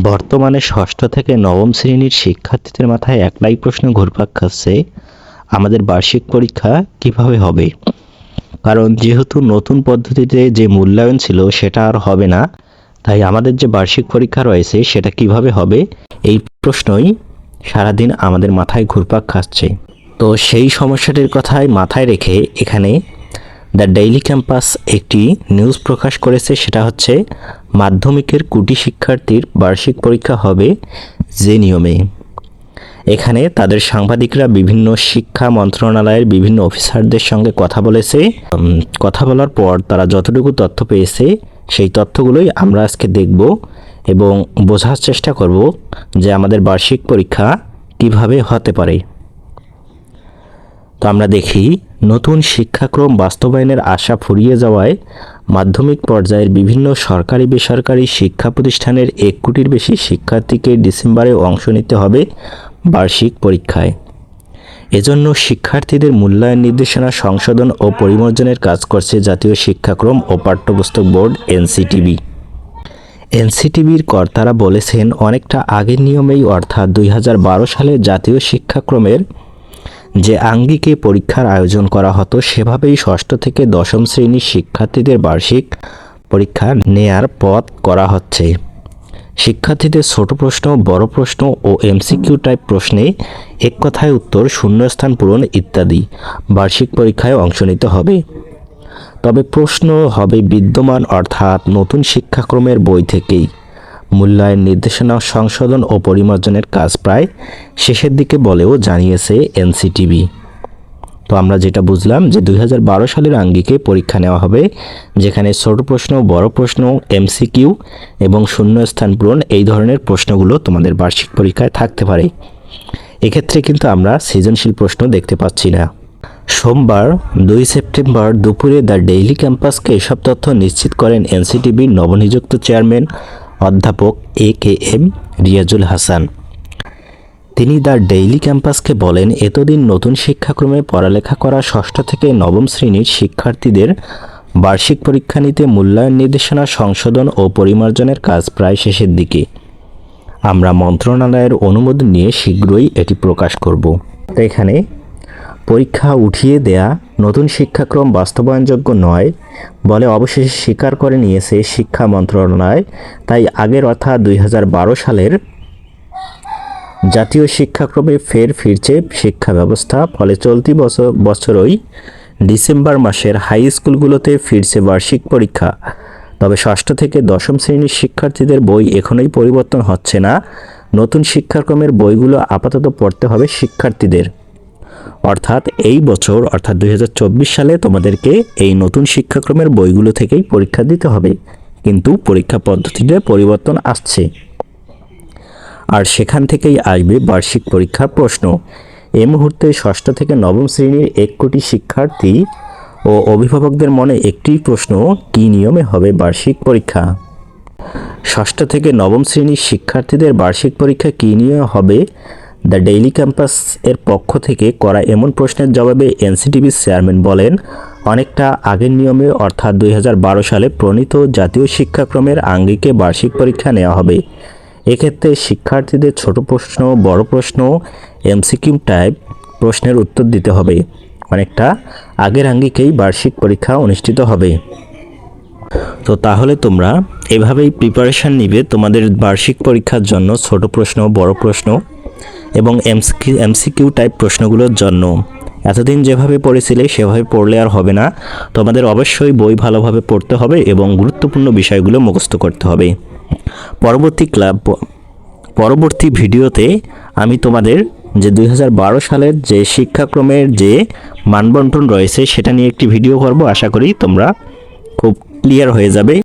বর্তমানে ষষ্ঠ থেকে নবম শ্রেণির শিক্ষার্থীদের মাথায় একটাই প্রশ্ন ঘুরপাক খাচ্ছে, আমাদের বার্ষিক পরীক্ষা কীভাবে হবে? কারণ যেহেতু নতুন পদ্ধতিতে যে মূল্যায়ন ছিল সেটা আর হবে না, তাই আমাদের যে বার্ষিক পরীক্ষা রয়েছে সেটা কীভাবে হবে, এই প্রশ্নই সারাদিন আমাদের মাথায় ঘুরপাক খাচ্ছে। তো সেই সমস্যাটির কথাই মাথায় রেখে এখানে দ্য ডেইলি ক্যাম্পাস একটি নিউজ প্রকাশ করেছে, সেটা হচ্ছে মাধ্যমিকের কুটি শিক্ষার্থীর বার্ষিক পরীক্ষা হবে যে নিয়মে। এখানে তাদের সাংবাদিকরা বিভিন্ন শিক্ষা মন্ত্রণালয়ের বিভিন্ন অফিসারদের সঙ্গে কথা বলেছে। কথা বলার পর তারা যতটুকু তথ্য পেয়েছে, সেই তথ্যগুলোই আমরা আজকে দেখব এবং বোঝার চেষ্টা করব যে আমাদের বার্ষিক পরীক্ষা কীভাবে হতে পারে। তো আমরা দেখি, নতুন শিক্ষাক্রম বাস্তবায়নের আশা ফুরিয়ে যাওয়ায় মাধ্যমিক পর্যায়ের বিভিন্ন সরকারি বেসরকারি শিক্ষা প্রতিষ্ঠানের এক কোটির বেশি শিক্ষার্থীকে ডিসেম্বরে অংশ নিতে হবে বার্ষিক পরীক্ষায়। এজন্য শিক্ষার্থীদের মূল্যায়ন নির্দেশনা, সংশোধন ও পরিমার্জনের কাজ করছে জাতীয় শিক্ষাক্রম ও পাঠ্যপুস্তক বোর্ড এনসিটিবি এনসিটিভির কর্তারা বলেছেন, অনেকটা আগের নিয়মেই অর্থাৎ দুই হাজার বারো সালে জাতীয় শিক্ষাক্রমের যে আঙ্গিকে পরীক্ষার আয়োজন করা হতো, সেভাবেই ষষ্ঠ থেকে দশম শ্রেণির শিক্ষার্থীদের বার্ষিক পরীক্ষা নেয়ার পথ করা হচ্ছে। শিক্ষার্থীদের ছোট প্রশ্ন, বড় প্রশ্ন ও এমসিকিউ টাইপ প্রশ্নে এক কথায় উত্তর, শূন্যস্থান পূরণ ইত্যাদি বার্ষিক পরীক্ষায় অংশ নিতে হবে। তবে প্রশ্ন হবে বিদ্যমান, অর্থাৎ নতুন শিক্ষাক্রমের বই থেকেই। মূল্যায়ন নির্দেশনা, সংশোধন ও পরিমার্জনের কাজ প্রায় শেষের দিকে বলেও জানিয়েছে এনসিটিভি। তো আমরা যেটা বুঝলাম যে দুই হাজার বারো সালের আঙ্গিকে পরীক্ষা নেওয়া হবে, যেখানে ছোট প্রশ্ন, বড় প্রশ্ন, এমসিকিউ এবং শূন্যস্থান পূরণ এই ধরনের প্রশ্নগুলো তোমাদের বার্ষিক পরীক্ষায় থাকতে পারে। এক্ষেত্রে কিন্তু আমরা সৃজনশীল প্রশ্ন দেখতে পাচ্ছি না। সোমবার, দুই সেপ্টেম্বর দুপুরে দ্য ডেইলি ক্যাম্পাসকে এসব তথ্য নিশ্চিত করেন এনসিটিভির নবনিযুক্ত চেয়ারম্যান অধ্যাপক A K M Riazul Hasan. তিনি দ্য ডেইলি ক্যাম্পাসকে বলেন, এতদিন নতুন শিক্ষাক্রমে পড়ালেখা করা ষষ্ঠ থেকে নবম শ্রেণির শিক্ষার্থীদের বার্ষিক পরীক্ষা নিতে, মূল্যায়ন নির্দেশনা, সংশোধন ও পরিমার্জনের কাজ প্রায় শেষের দিকে। আমরা মন্ত্রণালয়ের অনুমোদন নিয়ে শীঘ্রই এটি প্রকাশ করব। এখানে পরীক্ষা উঠিয়ে দেয়া নতুন শিক্ষাক্রম বাস্তবায়নযোগ্য নয় বলে অবশেষে স্বীকার করে নিয়েছে শিক্ষা মন্ত্রণালয়। তাই আগের অর্থাৎ দুই হাজার বারো সালের জাতীয় শিক্ষাক্রমে ফের ফিরছে শিক্ষা ব্যবস্থা, ফলে চলতি বছর বছরই ডিসেম্বর মাসের হাই স্কুলগুলোতে ফিরছে বার্ষিক পরীক্ষা। তবে ষষ্ঠ থেকে দশম শ্রেণির শিক্ষার্থীদের বই এখনোই পরিবর্তন হচ্ছে না। নতুন শিক্ষাক্রমের বইগুলো আপাতত পড়তে হবে শিক্ষার্থীদের। অর্থাৎ এই বছর, অর্থাৎ দুই সালে তোমাদেরকে এই নতুন শিক্ষাক্রমের বইগুলো থেকেই পরীক্ষা দিতে হবে। কিন্তু পরীক্ষা পদ্ধতিতে পরিবর্তন আসছে। আর সেখান থেকেই আসবে বার্ষিক পরীক্ষার প্রশ্ন। এই মুহূর্তে ষষ্ঠ থেকে নবম শ্রেণির এক কোটি শিক্ষার্থী ও অভিভাবকদের মনে একটি প্রশ্ন, কী নিয়মে হবে বার্ষিক পরীক্ষা? ষষ্ঠ থেকে নবম শ্রেণির শিক্ষার্থীদের বার্ষিক পরীক্ষা কী নিয়ে হবে? দ্য ডেইলি ক্যাম্পাস এর পক্ষ থেকে করা এমন প্রশ্নের জবাবে এনসিটিভির চেয়ারম্যান বলেন, অনেকটা আগের নিয়মে, অর্থাৎ দুই হাজার বারো সালে প্রণীত জাতীয় শিক্ষাক্রমের আঙ্গিকে বার্ষিক পরীক্ষা নেওয়া হবে। এক্ষেত্রে শিক্ষার্থীদের ছোট প্রশ্ন, বড় প্রশ্ন, এমসিকিউ টাইপ প্রশ্নের উত্তর দিতে হবে। অনেকটা আগের আঙ্গিকেই বার্ষিক পরীক্ষা অনুষ্ঠিত হবে। তো তাহলে তোমরা এভাবেই প্রিপারেশান নিবে তোমাদের বার্ষিক পরীক্ষার জন্য ছোট প্রশ্ন, বড় প্রশ্ন। এবং এমসি এমসিকিউ টাইপ প্রশ্নগুলোর জন্য। এতদিন যেভাবে পড়েছিলে, সেভাবে পড়লে আর হবে না। তোমাদের অবশ্যই বই ভালোভাবে পড়তে হবে এবং গুরুত্বপূর্ণ বিষয়গুলো মুখস্থ করতে হবে। পরবর্তী ক্লাব, পরবর্তী ভিডিওতে আমি তোমাদের যে দুই হাজার বারো সালের যে শিক্ষাক্রমের যে মানবন্টন রয়েছে, সেটা নিয়ে একটি ভিডিও করব। আশা করি তোমরা খুব ক্লিয়ার হয়ে যাবে।